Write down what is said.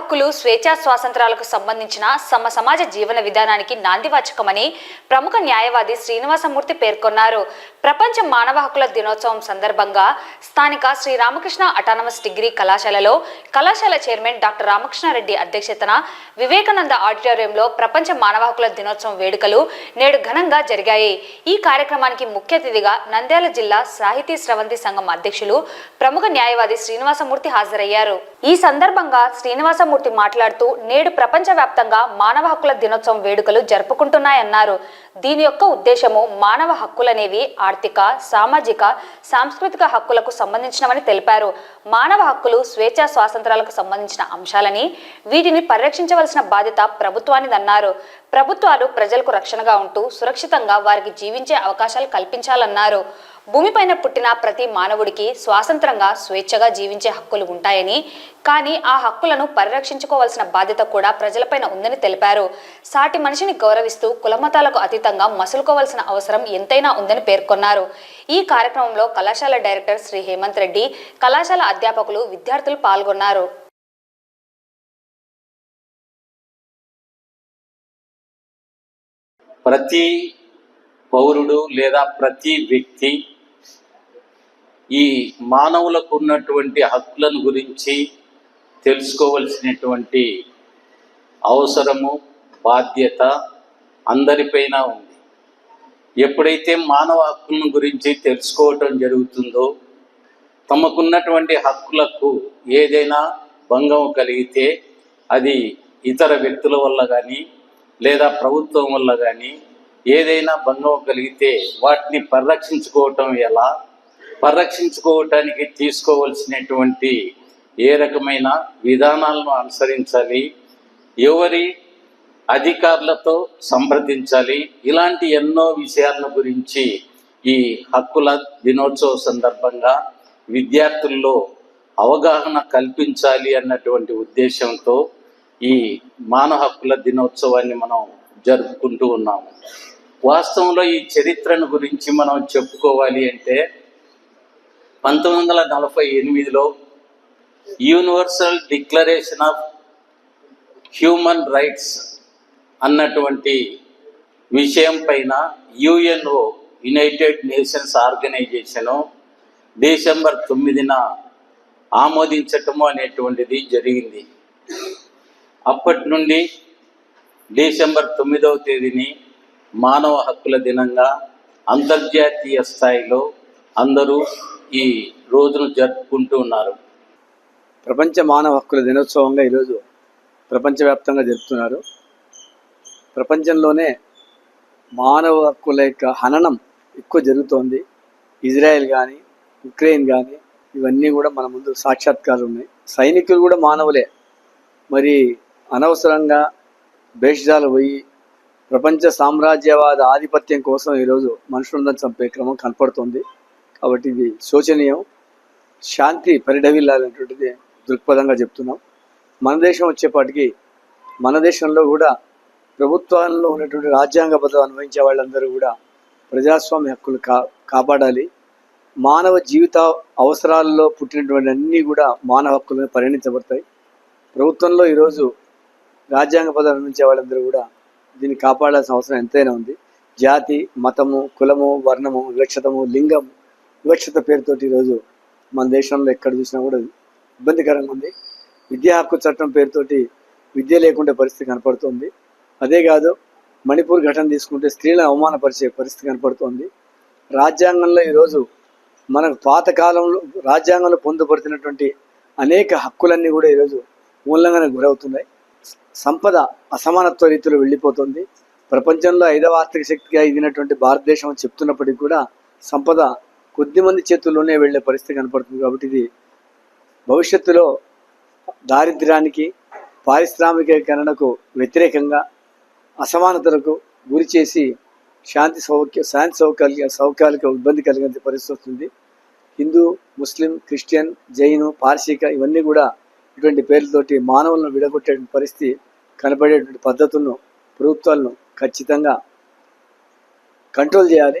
హక్కులు స్వేచ్ఛా స్వాతంత్రాలకు సంబంధించిన సమ సమాజ జీవన విధానానికి నాందివాచకమని ప్రముఖ న్యాయవాది శ్రీనివాసమూర్తి పేర్కొన్నారు. ప్రపంచ మానవ హక్కుల దినోత్సవం సందర్భంగా స్థానిక శ్రీ రామకృష్ణ అటానమస్ డిగ్రీ కళాశాలలో కళాశాల చైర్మన్ డాక్టర్ రామకృష్ణారెడ్డి అధ్యక్షతన వివేకానంద ఆడిటోరియంలో ప్రపంచ మానవ హక్కుల దినోత్సవం వేడుకలు నేడు ఘనంగా జరిగాయి. ఈ కార్యక్రమానికి ముఖ్య అతిథిగా నంద్యాల జిల్లా సాహితీ స్రవంతి సంఘం అధ్యక్షులు ప్రముఖ న్యాయవాది శ్రీనివాసమూర్తి హాజరయ్యారు. ఈ సందర్భంగా శ్రీనివాసమూర్తి మాట్లాడుతూ నేడు ప్రపంచవ్యాప్తంగా మానవ హక్కుల దినోత్సవం వేడుకలు జరుపుకుంటున్నాయన్నారు. దీని యొక్క ఉద్దేశము మానవ హక్కులనేవి ఆర్థిక సామాజిక సాంస్కృతిక హక్కులకు సంబంధించినవని తెలిపారు. మానవ హక్కులు స్వేచ్ఛా స్వాతంత్రాలకు సంబంధించిన అంశాలని వీటిని పరిరక్షించవలసిన బాధ్యత ప్రభుత్వానిదన్నారు ప్రభుత్వాలు ప్రజలకు రక్షణగా ఉంటూ సురక్షితంగా వారికి జీవించే అవకాశాలు కల్పించాలన్నారు. భూమిపైన పుట్టిన ప్రతి మానవుడికి స్వాతంత్రంగా స్వేచ్ఛగా జీవించే హక్కులు ఉంటాయని కానీ ఆ హక్కులను పరిరక్షించుకోవాల్సిన బాధ్యత కూడా ప్రజలపైన ఉందని తెలిపారు. సాటి మనిషిని గౌరవిస్తూ కులమతాలకు అతీతంగా మసులుకోవాల్సిన అవసరం ఎంతైనా ఉందని పేర్కొన్నారు. ఈ కార్యక్రమంలో కళాశాల డైరెక్టర్ శ్రీ హేమంత్ రెడ్డి కళాశాల అధ్యాపకులు విద్యార్థులు పాల్గొన్నారు. ప్రతి పౌరుడు లేదా ప్రతి వ్యక్తి ఈ మానవులకు ఉన్నటువంటి హక్కులను గురించి తెలుసుకోవలసినటువంటి అవసరము బాధ్యత అందరిపైన ఉంది. ఎప్పుడైతే మానవ హక్కులను గురించి తెలుసుకోవటం జరుగుతుందో తమకున్నటువంటి హక్కులకు ఏదైనా భంగం కలిగితే అది ఇతర వ్యక్తుల వల్ల కానీ లేదా ప్రభుత్వం వల్ల కానీ ఏదైనా భంగం కలిగితే వాటిని పరిరక్షించుకోవటం ఎలా? పరిరక్షించుకోవటానికి తీసుకోవలసినటువంటి ఏ రకమైన విధానాలను అనుసరించాలి? ఎవరి అధికారులతో సంప్రదించాలి? ఇలాంటి ఎన్నో విషయాల గురించి ఈ హక్కుల దినోత్సవ సందర్భంగా విద్యార్థుల్లో అవగాహన కల్పించాలి అన్నటువంటి ఉద్దేశంతో ఈ మానవ హక్కుల దినోత్సవాన్ని మనం జరుపుకుంటూ ఉన్నాము. వాస్తవంలో ఈ చరిత్రను గురించి మనం చెప్పుకోవాలి అంటే పంతొమ్మిది వందల నలభై ఎనిమిదిలో universal declaration of human rights అన్నటువంటి విషయం పైన UNO united nations organisation December తొమ్మిదిన ఆమోదించటము అనేటువంటిది జరిగింది. అప్పటి నుండి డిసెంబర్ తొమ్మిదవ తేదీని మానవ హక్కుల దినంగా అంతర్జాతీయ స్థాయిలో అందరూ ఈ రోజును జరుపుకుంటూ ఉన్నారు. ప్రపంచ మానవ హక్కుల దినోత్సవంగా ఈరోజు ప్రపంచవ్యాప్తంగా జరుపుతున్నారు. ప్రపంచంలోనే మానవ హక్కుల యొక్క హననం ఎక్కువ జరుగుతోంది. ఇజ్రాయెల్ కానీ ఉక్రెయిన్ కానీ ఇవన్నీ కూడా మన ముందు సాక్షాత్కారాలు ఉన్నాయి. సైనికులు కూడా మానవులే. మరి అనవసరంగా భేషజాలు పోయి ప్రపంచ సామ్రాజ్యవాద ఆధిపత్యం కోసం ఈరోజు మనుషులందరూ చంపే క్రమం కనపడుతుంది. కాబట్టి ఇది శోచనీయం. శాంతి పరిడవిల్లాలనేటువంటిది దృక్పథంగా చెప్తున్నాం. మన దేశం వచ్చేపాటికి మన దేశంలో కూడా ప్రభుత్వాల్లో ఉన్నటువంటి రాజ్యాంగ పదవి అనుభవించే వాళ్ళందరూ కూడా ప్రజాస్వామ్య హక్కులు కా కాపాడాలి. మానవ జీవిత అవసరాల్లో పుట్టినటువంటి అన్నీ కూడా మానవ హక్కులను పరిగణించబడతాయి. ప్రభుత్వంలో ఈరోజు రాజ్యాంగ పదవి అనుభవించే వాళ్ళందరూ కూడా దీన్ని కాపాడాల్సిన అవసరం ఎంతైనా ఉంది. జాతి మతము కులము వర్ణము వివక్షతము లింగం వివక్షత పేరుతోటి ఈరోజు మన దేశంలో ఎక్కడ చూసినా కూడా ఇబ్బందికరంగా ఉంది. విద్యా హక్కు చట్టం పేరుతోటి విద్య లేకుండా పరిస్థితి కనపడుతుంది. అదే కాదు మణిపూర్ ఘటన తీసుకుంటే స్త్రీలను అవమానపరిచే పరిస్థితి కనపడుతుంది. రాజ్యాంగంలో ఈరోజు మనకు పాతకాలంలో రాజ్యాంగంలో పొందుపడుతున్నటువంటి అనేక హక్కులన్నీ కూడా ఈరోజు మూలంగానే గురవుతున్నాయి. సంపద అసమానత్వ రీతిలో వెళ్ళిపోతుంది. ప్రపంచంలో ఐదవ ఆర్థిక శక్తిగా ఎదిగినటువంటి భారతదేశం చెప్తున్నప్పటికీ కూడా సంపద కొద్ది మంది చేతుల్లోనే వెళ్ళే పరిస్థితి కనపడుతుంది కాబట్టి ఇది భవిష్యత్తులో దారిద్ర్యానికి పారిశ్రామికీకరణకు వ్యతిరేకంగా అసమానతలకు గురి చేసి శాంతి సౌఖ్య శాంతి సౌకర్య సౌకర్యాలకు ఇబ్బంది కలిగే పరిస్థితి వస్తుంది. హిందూ ముస్లిం క్రిస్టియన్ జైను పార్సీక ఇవన్నీ కూడా ఇటువంటి పేర్లతోటి మానవులను విడగొట్టే పరిస్థితి కనపడేటువంటి పద్ధతులను ప్రభుత్వాలను ఖచ్చితంగా కంట్రోల్ చేయాలి.